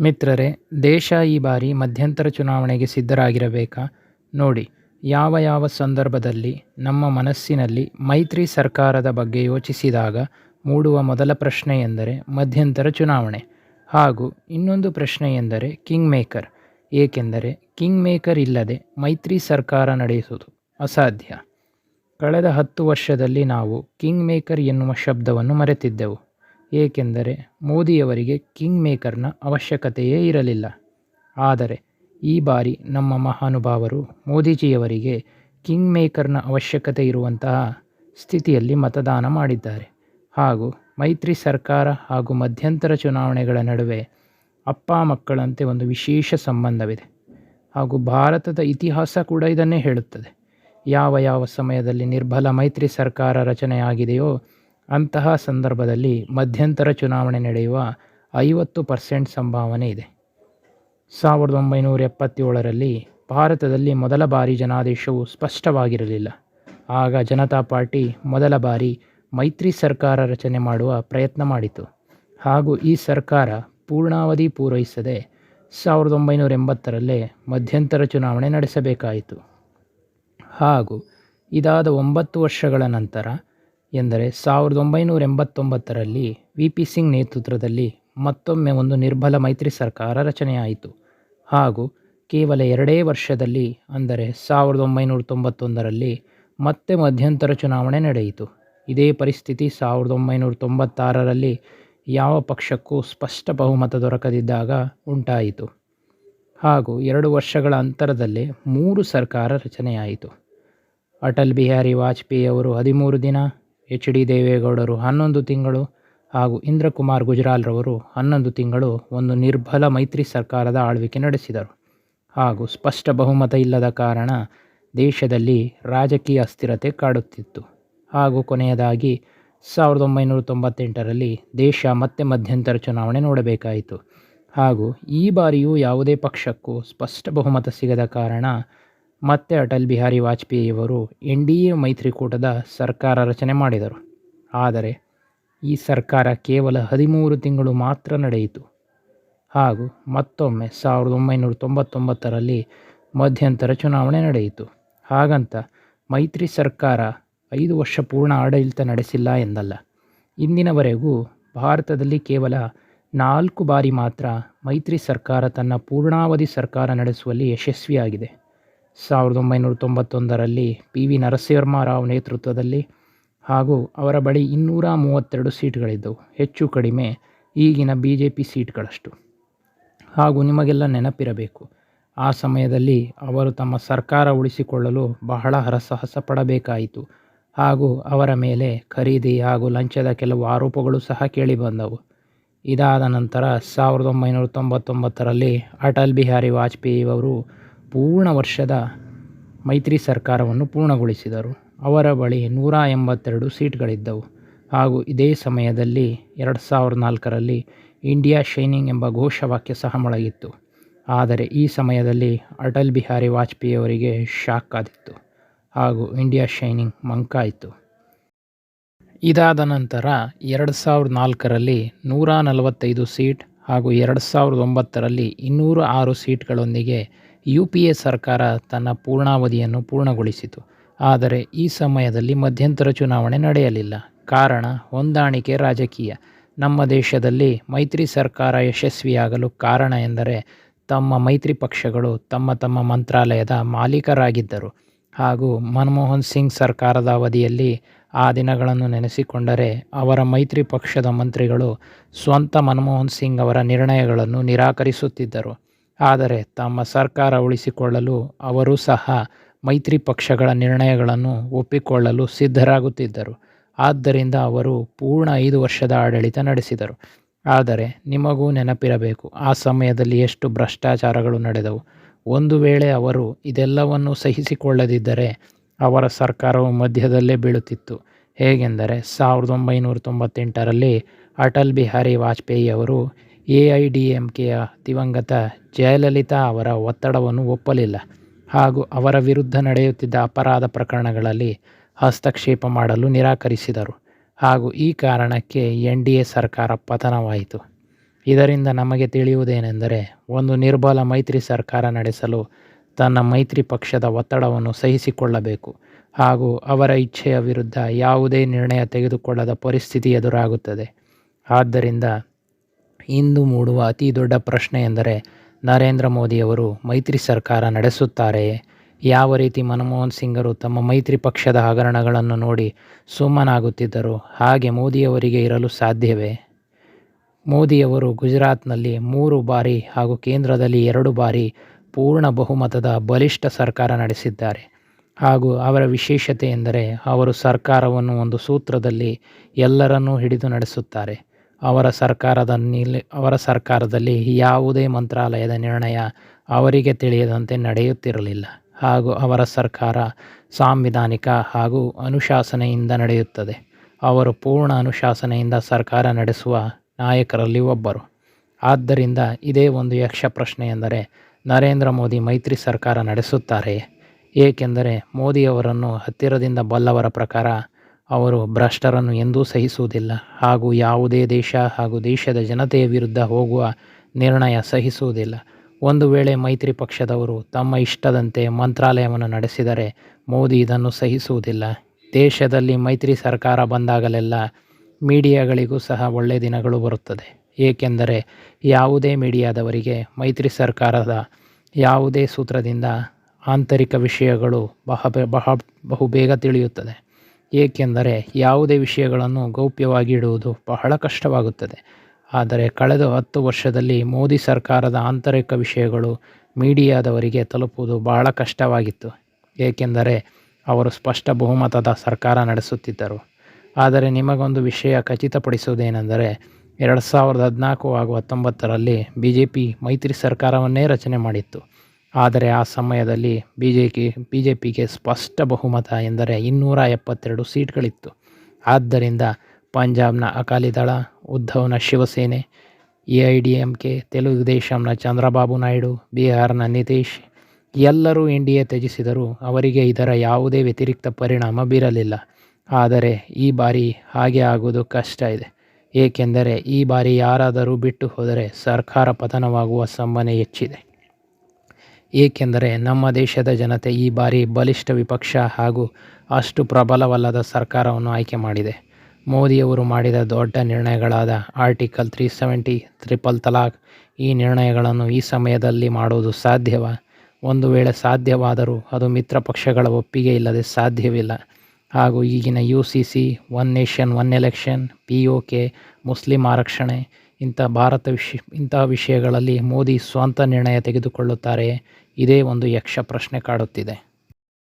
ಮಿತ್ರರೇ, ದೇಶ ಈ ಬಾರಿ ಮಧ್ಯಂತರ ಚುನಾವಣೆಗೆ ಸಿದ್ಧರಾಗಿರಬೇಕಾ? ನೋಡಿ, ಯಾವ ಯಾವ ಸಂದರ್ಭದಲ್ಲಿ ನಮ್ಮ ಮನಸ್ಸಿನಲ್ಲಿ ಮೈತ್ರಿ ಸರ್ಕಾರದ ಬಗ್ಗೆ ಯೋಚಿಸಿದಾಗ ಮೂಡುವ ಮೊದಲ ಪ್ರಶ್ನೆ ಎಂದರೆ ಮಧ್ಯಂತರ ಚುನಾವಣೆ. ಹಾಗೂ ಇನ್ನೊಂದು ಪ್ರಶ್ನೆ ಎಂದರೆ ಕಿಂಗ್ ಮೇಕರ್. ಏಕೆಂದರೆ ಕಿಂಗ್ ಮೇಕರ್ ಇಲ್ಲದೆ ಮೈತ್ರಿ ಸರ್ಕಾರ ನಡೆಸುವುದು ಅಸಾಧ್ಯ. ಕಳೆದ ಹತ್ತು ವರ್ಷದಲ್ಲಿ ನಾವು ಕಿಂಗ್ ಮೇಕರ್ ಎನ್ನುವ ಶಬ್ದವನ್ನು ಮರೆತಿದ್ದೆವು. ಏಕೆಂದರೆ ಮೋದಿಯವರಿಗೆ ಕಿಂಗ್ ಮೇಕರ್ನ ಅವಶ್ಯಕತೆಯೇ ಇರಲಿಲ್ಲ. ಆದರೆ ಈ ಬಾರಿ ನಮ್ಮ ಮಹಾನುಭಾವರು ಮೋದಿಜಿಯವರಿಗೆ ಕಿಂಗ್ ಮೇಕರ್ನ ಅವಶ್ಯಕತೆ ಇರುವಂತಹ ಸ್ಥಿತಿಯಲ್ಲಿ ಮತದಾನ ಮಾಡಿದ್ದಾರೆ. ಹಾಗೂ ಮೈತ್ರಿ ಸರ್ಕಾರ ಹಾಗೂ ಮಧ್ಯಂತರ ಚುನಾವಣೆಗಳ ನಡುವೆ ಅಪ್ಪ ಮಕ್ಕಳಂತೆ ಒಂದು ವಿಶೇಷ ಸಂಬಂಧವಿದೆ. ಹಾಗೂ ಭಾರತದ ಇತಿಹಾಸ ಕೂಡ ಇದನ್ನೇ ಹೇಳುತ್ತದೆ. ಯಾವ ಯಾವ ಸಮಯದಲ್ಲಿ ನಿರ್ಬಲ ಮೈತ್ರಿ ಸರ್ಕಾರ ರಚನೆಯಾಗಿದೆಯೋ ಅಂತಹ ಸಂದರ್ಭದಲ್ಲಿ ಮಧ್ಯಂತರ ಚುನಾವಣೆ ನಡೆಯುವ ಐವತ್ತು ಪರ್ಸೆಂಟ್ ಸಂಭಾವನೆ ಇದೆ. ಸಾವಿರದ ಒಂಬೈನೂರ ಎಪ್ಪತ್ತೇಳರಲ್ಲಿ ಭಾರತದಲ್ಲಿ ಮೊದಲ ಬಾರಿ ಜನಾದೇಶವು ಸ್ಪಷ್ಟವಾಗಿರಲಿಲ್ಲ. ಆಗ ಜನತಾ ಪಾರ್ಟಿ ಮೊದಲ ಬಾರಿ ಮೈತ್ರಿ ಸರ್ಕಾರ ರಚನೆ ಮಾಡುವ ಪ್ರಯತ್ನ ಮಾಡಿತು. ಹಾಗೂ ಈ ಸರ್ಕಾರ ಪೂರ್ಣಾವಧಿ ಪೂರೈಸದೆ ಸಾವಿರದ ಒಂಬೈನೂರ ಎಂಬತ್ತರಲ್ಲೇ ಮಧ್ಯಂತರ ಚುನಾವಣೆ ನಡೆಸಬೇಕಾಯಿತು. ಹಾಗೂ ಇದಾದ ಒಂಬತ್ತು ವರ್ಷಗಳ ನಂತರ ಎಂದರೆ ಸಾವಿರದ ಒಂಬೈನೂರ ಎಂಬತ್ತೊಂಬತ್ತರಲ್ಲಿ ವಿ ಪಿ ಸಿಂಗ್ ನೇತೃತ್ವದಲ್ಲಿ ಮತ್ತೊಮ್ಮೆ ಒಂದು ನಿರ್ಬಲ ಮೈತ್ರಿ ಸರ್ಕಾರ ರಚನೆಯಾಯಿತು. ಹಾಗೂ ಕೇವಲ ಎರಡೇ ವರ್ಷದಲ್ಲಿ, ಅಂದರೆ ಸಾವಿರದ ಒಂಬೈನೂರ ತೊಂಬತ್ತೊಂದರಲ್ಲಿ ಮತ್ತೆ ಮಧ್ಯಂತರ ಚುನಾವಣೆ ನಡೆಯಿತು. ಇದೇ ಪರಿಸ್ಥಿತಿ ಸಾವಿರದ ಒಂಬೈನೂರ ತೊಂಬತ್ತಾರರಲ್ಲಿ ಯಾವ ಪಕ್ಷಕ್ಕೂ ಸ್ಪಷ್ಟ ಬಹುಮತ ದೊರಕದಿದ್ದಾಗ ಉಂಟಾಯಿತು. ಹಾಗೂ ಎರಡು ವರ್ಷಗಳ ಅಂತರದಲ್ಲೇ ಮೂರು ಸರ್ಕಾರ ರಚನೆಯಾಯಿತು. ಅಟಲ್ ಬಿಹಾರಿ ವಾಜಪೇಯಿ ಅವರು ಹದಿಮೂರು ದಿನ ಎಚ್ ಡಿ ದೇವೇಗೌಡರು ಹನ್ನೊಂದು ತಿಂಗಳು ಹಾಗೂ ಇಂದ್ರಕುಮಾರ್ ಗುಜ್ರಾಲ್ರವರು ಹನ್ನೊಂದು ತಿಂಗಳು ಒಂದು ನಿರ್ಬಲ ಮೈತ್ರಿ ಸರ್ಕಾರದ ಆಳ್ವಿಕೆ ನಡೆಸಿದರು. ಹಾಗೂ ಸ್ಪಷ್ಟ ಬಹುಮತ ಇಲ್ಲದ ಕಾರಣ ದೇಶದಲ್ಲಿ ರಾಜಕೀಯ ಅಸ್ಥಿರತೆ ಕಾಡುತ್ತಿತ್ತು. ಹಾಗೂ ಕೊನೆಯದಾಗಿ ಸಾವಿರದ ಒಂಬೈನೂರ ತೊಂಬತ್ತೆಂಟರಲ್ಲಿ ದೇಶ ಮತ್ತೆ ಮಧ್ಯಂತರ ಚುನಾವಣೆ ನೋಡಬೇಕಾಯಿತು. ಹಾಗೂ ಈ ಬಾರಿಯೂ ಯಾವುದೇ ಪಕ್ಷಕ್ಕೂ ಸ್ಪಷ್ಟ ಬಹುಮತ ಸಿಗದ ಕಾರಣ ಮತ್ತೆ ಅಟಲ್ ಬಿಹಾರಿ ವಾಜಪೇಯಿಯವರು ಎನ್ ಡಿ ಎ ಮೈತ್ರಿಕೂಟದ ಸರ್ಕಾರ ರಚನೆ ಮಾಡಿದರು. ಆದರೆ ಈ ಸರ್ಕಾರ ಕೇವಲ ಹದಿಮೂರು ತಿಂಗಳು ಮಾತ್ರ ನಡೆಯಿತು. ಹಾಗೂ ಮತ್ತೊಮ್ಮೆ ಸಾವಿರದ ಒಂಬೈನೂರ ತೊಂಬತ್ತೊಂಬತ್ತರಲ್ಲಿ ಮಧ್ಯಂತರ ಚುನಾವಣೆ ನಡೆಯಿತು. ಹಾಗಂತ ಮೈತ್ರಿ ಸರ್ಕಾರ ಐದು ವರ್ಷ ಪೂರ್ಣ ಆಡಳಿತ ನಡೆಸಿಲ್ಲ ಎಂದಲ್ಲ. ಇಂದಿನವರೆಗೂ ಭಾರತದಲ್ಲಿ ಕೇವಲ ನಾಲ್ಕು ಬಾರಿ ಮಾತ್ರ ಮೈತ್ರಿ ಸರ್ಕಾರ ತನ್ನ ಪೂರ್ಣಾವಧಿ ಸರ್ಕಾರ ನಡೆಸುವಲ್ಲಿ ಯಶಸ್ವಿಯಾಗಿದೆ. ಸಾವಿರದ ಒಂಬೈನೂರ ತೊಂಬತ್ತೊಂದರಲ್ಲಿ ಪಿ ವಿ ನರಸಿಂಹರಾವ್ ನೇತೃತ್ವದಲ್ಲಿ ಹಾಗೂ ಅವರ ಬಳಿ ಇನ್ನೂರ ಮೂವತ್ತೆರಡು ಸೀಟ್ಗಳಿದ್ದವು. ಹೆಚ್ಚು ಕಡಿಮೆ ಈಗಿನ ಬಿ ಜೆ ಪಿ ಸೀಟ್ಗಳಷ್ಟು. ಹಾಗೂ ನಿಮಗೆಲ್ಲ ನೆನಪಿರಬೇಕು, ಆ ಸಮಯದಲ್ಲಿ ಅವರು ತಮ್ಮ ಸರ್ಕಾರ ಉಳಿಸಿಕೊಳ್ಳಲು ಬಹಳ ಹರಸಾಹಸ ಪಡಬೇಕಾಯಿತು. ಹಾಗೂ ಅವರ ಮೇಲೆ ಖರೀದಿ ಹಾಗೂ ಲಂಚದ ಕೆಲವು ಆರೋಪಗಳು ಸಹ ಕೇಳಿಬಂದವು. ಇದಾದ ನಂತರ ಸಾವಿರದ ಒಂಬೈನೂರ ತೊಂಬತ್ತೊಂಬತ್ತರಲ್ಲಿ ಅಟಲ್ ಬಿಹಾರಿ ವಾಜಪೇಯಿಯವರು ಪೂರ್ಣ ವರ್ಷದ ಮೈತ್ರಿ ಸರ್ಕಾರವನ್ನು ಪೂರ್ಣಗೊಳಿಸಿದರು. ಅವರ ಬಳಿ ನೂರ ಎಂಬತ್ತೆರಡು ಸೀಟ್ಗಳಿದ್ದವು. ಹಾಗೂ ಇದೇ ಸಮಯದಲ್ಲಿ ಎರಡು ಸಾವಿರದ ನಾಲ್ಕರಲ್ಲಿ ಇಂಡಿಯಾ ಶೈನಿಂಗ್ ಎಂಬ ಘೋಷವಾಕ್ಯ ಸಹ ಮೊಳಗಿತ್ತು. ಆದರೆ ಈ ಸಮಯದಲ್ಲಿ ಅಟಲ್ ಬಿಹಾರಿ ವಾಜಪೇಯಿಯವರಿಗೆ ಶಾಕ್ ಆದಿತ್ತು. ಹಾಗೂ ಇಂಡಿಯಾ ಶೈನಿಂಗ್ ಮಂಕಾಯಿತು. ಇದಾದ ನಂತರ ಎರಡು ಸಾವಿರದ ನಾಲ್ಕರಲ್ಲಿ ನೂರ ನಲವತ್ತೈದು ಸೀಟ್ ಹಾಗೂ ಎರಡು ಸಾವಿರದ ಒಂಬತ್ತರಲ್ಲಿ ಇನ್ನೂರ ಆರು ಸೀಟ್ಗಳೊಂದಿಗೆ ಯು ಪಿ ಎ ಸರ್ಕಾರ ತನ್ನ ಪೂರ್ಣಾವಧಿಯನ್ನು ಪೂರ್ಣಗೊಳಿಸಿತು. ಆದರೆ ಈ ಸಮಯದಲ್ಲಿ ಮಧ್ಯಂತರ ಚುನಾವಣೆ ನಡೆಯಲಿಲ್ಲ. ಕಾರಣ, ಹೊಂದಾಣಿಕೆ ರಾಜಕೀಯ. ನಮ್ಮ ದೇಶದಲ್ಲಿ ಮೈತ್ರಿ ಸರ್ಕಾರ ಯಶಸ್ವಿಯಾಗಲು ಕಾರಣ ಎಂದರೆ ತಮ್ಮ ಮೈತ್ರಿ ಪಕ್ಷಗಳು ತಮ್ಮ ತಮ್ಮ ಮಂತ್ರಾಲಯದ ಮಾಲೀಕರಾಗಿದ್ದರು. ಹಾಗೂ ಮನಮೋಹನ್ ಸಿಂಗ್ ಸರ್ಕಾರದ ಅವಧಿಯಲ್ಲಿ ಆ ದಿನಗಳನ್ನು ನೆನೆಸಿಕೊಂಡರೆ ಅವರ ಮೈತ್ರಿ ಪಕ್ಷದ ಮಂತ್ರಿಗಳು ಸ್ವಂತ ಮನಮೋಹನ್ ಸಿಂಗ್ ಅವರ ನಿರ್ಣಯಗಳನ್ನು ನಿರಾಕರಿಸುತ್ತಿದ್ದರು. ಆದರೆ ತಮ್ಮ ಸರ್ಕಾರ ಉಳಿಸಿಕೊಳ್ಳಲು ಅವರು ಸಹ ಮೈತ್ರಿ ಪಕ್ಷಗಳ ನಿರ್ಣಯಗಳನ್ನು ಒಪ್ಪಿಕೊಳ್ಳಲು ಸಿದ್ಧರಾಗುತ್ತಿದ್ದರು. ಆದ್ದರಿಂದ ಅವರು ಪೂರ್ಣ ಐದು ವರ್ಷದ ಆಡಳಿತ ನಡೆಸಿದರು. ಆದರೆ ನಿಮಗೂ ನೆನಪಿರಬೇಕು, ಆ ಸಮಯದಲ್ಲಿ ಎಷ್ಟು ಭ್ರಷ್ಟಾಚಾರಗಳು ನಡೆದವು. ಒಂದು ವೇಳೆ ಅವರು ಇದೆಲ್ಲವನ್ನು ಸಹಿಸಿಕೊಳ್ಳದಿದ್ದರೆ ಅವರ ಸರ್ಕಾರವು ಮಧ್ಯದಲ್ಲೇ ಬೀಳುತ್ತಿತ್ತು. ಹೇಗೆಂದರೆ, ಸಾವಿರದ ಒಂಬೈನೂರ ತೊಂಬತ್ತೆಂಟರಲ್ಲಿ ಅಟಲ್ ಬಿಹಾರಿ ವಾಜಪೇಯಿ ಅವರು ಎ ಐ ಡಿ ಎಂ ಕೆಯ ದಿವಂಗತ ಜಯಲಲಿತಾ ಅವರ ಒತ್ತಡವನ್ನು ಒಪ್ಪಲಿಲ್ಲ ಹಾಗೂ ಅವರ ವಿರುದ್ಧ ನಡೆಯುತ್ತಿದ್ದ ಅಪರಾಧ ಪ್ರಕರಣಗಳಲ್ಲಿ ಹಸ್ತಕ್ಷೇಪ ಮಾಡಲು ನಿರಾಕರಿಸಿದರು ಹಾಗೂ ಈ ಕಾರಣಕ್ಕೆ ಎನ್ ಡಿ ಎ ಸರ್ಕಾರ ಪತನವಾಯಿತು. ಇದರಿಂದ ನಮಗೆ ತಿಳಿಯುವುದೇನೆಂದರೆ ಒಂದು ನಿರ್ಬಲ ಮೈತ್ರಿ ಸರ್ಕಾರ ನಡೆಸಲು ತನ್ನ ಮೈತ್ರಿ ಪಕ್ಷದ ಒತ್ತಡವನ್ನು ಸಹಿಸಿಕೊಳ್ಳಬೇಕು ಹಾಗೂ ಅವರ ಇಚ್ಛೆಯ ವಿರುದ್ಧ ಯಾವುದೇ ನಿರ್ಣಯ ತೆಗೆದುಕೊಳ್ಳದ ಪರಿಸ್ಥಿತಿ ಎದುರಾಗುತ್ತದೆ. ಆದ್ದರಿಂದ ಇಂದು ಮೂಡುವ ಅತಿ ದೊಡ್ಡ ಪ್ರಶ್ನೆ ಎಂದರೆ, ನರೇಂದ್ರ ಮೋದಿಯವರು ಮೈತ್ರಿ ಸರ್ಕಾರ ನಡೆಸುತ್ತಾರೆಯೇ ಯಾವ ರೀತಿ ಮನಮೋಹನ್ ಸಿಂಗರು ತಮ್ಮ ಮೈತ್ರಿ ಪಕ್ಷದ ಹಗರಣಗಳನ್ನು ನೋಡಿ ಸುಮ್ಮನಾಗುತ್ತಿದ್ದರು, ಹಾಗೆ ಮೋದಿಯವರಿಗೆ ಇರಲು ಸಾಧ್ಯವೇ? ಮೋದಿಯವರು ಗುಜರಾತ್ನಲ್ಲಿ ಮೂರು ಬಾರಿ ಹಾಗೂ ಕೇಂದ್ರದಲ್ಲಿ ಎರಡು ಬಾರಿ ಪೂರ್ಣ ಬಹುಮತದ ಬಲಿಷ್ಠ ಸರ್ಕಾರ ನಡೆಸಿದ್ದಾರೆ. ಹಾಗೂ ಅವರ ವಿಶೇಷತೆ ಎಂದರೆ, ಅವರು ಸರ್ಕಾರವನ್ನು ಒಂದು ಸೂತ್ರದಲ್ಲಿ ಎಲ್ಲರನ್ನೂ ಹಿಡಿದು ನಡೆಸುತ್ತಾರೆ. ಅವರ ಸರ್ಕಾರದ ನಿಲ್, ಅವರ ಸರ್ಕಾರದಲ್ಲಿ ಯಾವುದೇ ಮಂತ್ರಾಲಯದ ನಿರ್ಣಯ ಅವರಿಗೆ ತಿಳಿಯದಂತೆ ನಡೆಯುತ್ತಿರಲಿಲ್ಲ. ಹಾಗೂ ಅವರ ಸರ್ಕಾರ ಸಾಂವಿಧಾನಿಕ ಹಾಗೂ ಅನುಶಾಸನೆಯಿಂದ ನಡೆಯುತ್ತದೆ. ಅವರು ಪೂರ್ಣ ಅನುಶಾಸನೆಯಿಂದ ಸರ್ಕಾರ ನಡೆಸುವ ನಾಯಕರಲ್ಲಿ ಒಬ್ಬರು. ಆದ್ದರಿಂದ ಇದೇ ಒಂದು ಯಕ್ಷ ಪ್ರಶ್ನೆ ಎಂದರೆ, ನರೇಂದ್ರ ಮೋದಿ ಮೈತ್ರಿ ಸರ್ಕಾರ ನಡೆಸುತ್ತಾರೆಯೇ ಏಕೆಂದರೆ ಮೋದಿಯವರನ್ನು ಹತ್ತಿರದಿಂದ ಬಲ್ಲವರ ಪ್ರಕಾರ ಅವರು ಭ್ರಷ್ಟರನ್ನು ಎಂದೂ ಸಹಿಸುವುದಿಲ್ಲ. ಹಾಗೂ ಯಾವುದೇ ದೇಶ ಹಾಗೂ ದೇಶದ ಜನತೆಯ ವಿರುದ್ಧ ಹೋಗುವ ನಿರ್ಣಯ ಸಹಿಸುವುದಿಲ್ಲ. ಒಂದು ವೇಳೆ ಮೈತ್ರಿ ಪಕ್ಷದವರು ತಮ್ಮ ಇಷ್ಟದಂತೆ ಮಂತ್ರಾಲಯವನ್ನು ನಡೆಸಿದರೆ ಮೋದಿ ಇದನ್ನು ಸಹಿಸುವುದಿಲ್ಲ. ದೇಶದಲ್ಲಿ ಮೈತ್ರಿ ಸರ್ಕಾರ ಬಂದಾಗಲೆಲ್ಲ ಮೀಡಿಯಾಗಳಿಗೂ ಸಹ ಒಳ್ಳೆಯ ದಿನಗಳು ಬರುತ್ತದೆ. ಏಕೆಂದರೆ ಯಾವುದೇ ಮೀಡಿಯಾದವರಿಗೆ ಮೈತ್ರಿ ಸರ್ಕಾರದ ಯಾವುದೇ ಸೂತ್ರದಿಂದ ಆಂತರಿಕ ವಿಷಯಗಳು ಬಹ ಬಹ ಬಹುಬೇಗ ತಿಳಿಯುತ್ತದೆ. ಏಕೆಂದರೆ ಯಾವುದೇ ವಿಷಯಗಳನ್ನು ಗೌಪ್ಯವಾಗಿ ಇಡುವುದು ಬಹಳ ಕಷ್ಟವಾಗುತ್ತದೆ. ಆದರೆ ಕಳೆದ ಹತ್ತು ವರ್ಷದಲ್ಲಿ ಮೋದಿ ಸರ್ಕಾರದ ಆಂತರಿಕ ವಿಷಯಗಳು ಮೀಡಿಯಾದವರಿಗೆ ತಲುಪುವುದು ಬಹಳ ಕಷ್ಟವಾಗಿತ್ತು. ಏಕೆಂದರೆ ಅವರು ಸ್ಪಷ್ಟ ಬಹುಮತದ ಸರ್ಕಾರ ನಡೆಸುತ್ತಿದ್ದರು. ಆದರೆ ನಿಮಗೊಂದು ವಿಷಯ ಖಚಿತಪಡಿಸುವುದೇನೆಂದರೆ ಎರಡು ಸಾವಿರದ ಹದಿನಾಲ್ಕು ಹಾಗೂ ಹತ್ತೊಂಬತ್ತರಲ್ಲಿ ಬಿ ಜೆ ಪಿ ಮೈತ್ರಿ ಸರ್ಕಾರವನ್ನೇ ರಚನೆ ಮಾಡಿತ್ತು. ಆದರೆ ಆ ಸಮಯದಲ್ಲಿ B J P B J ಪಿಗೆ ಸ್ಪಷ್ಟ ಬಹುಮತ ಎಂದರೆ ಇನ್ನೂರ ಎಪ್ಪತ್ತೆರಡು ಸೀಟ್ಗಳಿತ್ತು. ಆದ್ದರಿಂದ ಪಂಜಾಬ್ನ Akali Dal, ಉದ್ಧವ್ನ Shiv Sena, A I D M K, Telugu ದೇಶಂನ Chandrababu Naidu, ಬಿಹಾರ್ನ ನಿತೀಶ್ ಎಲ್ಲರೂ ಎನ್ ಡಿ ಎ ತ್ಯಜಿಸಿದರೂ ಅವರಿಗೆ ಇದರ ಯಾವುದೇ ವ್ಯತಿರಿಕ್ತ ಪರಿಣಾಮ ಬೀರಲಿಲ್ಲ. ಆದರೆ ಈ ಬಾರಿ ಹಾಗೆ ಆಗುವುದು ಕಷ್ಟ ಇದೆ. ಏಕೆಂದರೆ ಈ ಬಾರಿ ಯಾರಾದರೂ ಬಿಟ್ಟು ಹೋದರೆ ಸರ್ಕಾರ ಪತನವಾಗುವ ಸಂಬನೆ ಹೆಚ್ಚಿದೆ. ಏಕೆಂದರೆ ನಮ್ಮ ದೇಶದ ಜನತೆ ಈ ಬಾರಿ ಬಲಿಷ್ಠ ವಿಪಕ್ಷ ಹಾಗೂ ಅಷ್ಟು ಪ್ರಬಲವಲ್ಲದ ಸರ್ಕಾರವನ್ನು ಆಯ್ಕೆ ಮಾಡಿದೆ. ಮೋದಿಯವರು ಮಾಡಿದ ದೊಡ್ಡ ನಿರ್ಣಯಗಳಾದ article three seventy triple talaq ಈ ನಿರ್ಣಯಗಳನ್ನು ಈ ಸಮಯದಲ್ಲಿ ಮಾಡುವುದು ಸಾಧ್ಯವ? ಒಂದು ವೇಳೆ ಸಾಧ್ಯವಾದರೂ ಅದು ಮಿತ್ರ ಪಕ್ಷಗಳ ಒಪ್ಪಿಗೆ ಇಲ್ಲದೆ ಸಾಧ್ಯವಿಲ್ಲ. ಹಾಗೂ ಈಗಿನ U C C, one nation, one election, P O K, Muslim ಆರಕ್ಷಣೆ ಇಂಥ ಭಾರತ ವಿಷ ಇಂತಹ ವಿಷಯಗಳಲ್ಲಿ ಮೋದಿ ಸ್ವಂತ ನಿರ್ಣಯ ತೆಗೆದುಕೊಳ್ಳುತ್ತಾರೆಯೇ ಇದೇ ಒಂದು ಯಕ್ಷ ಪ್ರಶ್ನೆ ಕಾಡುತ್ತಿದೆ.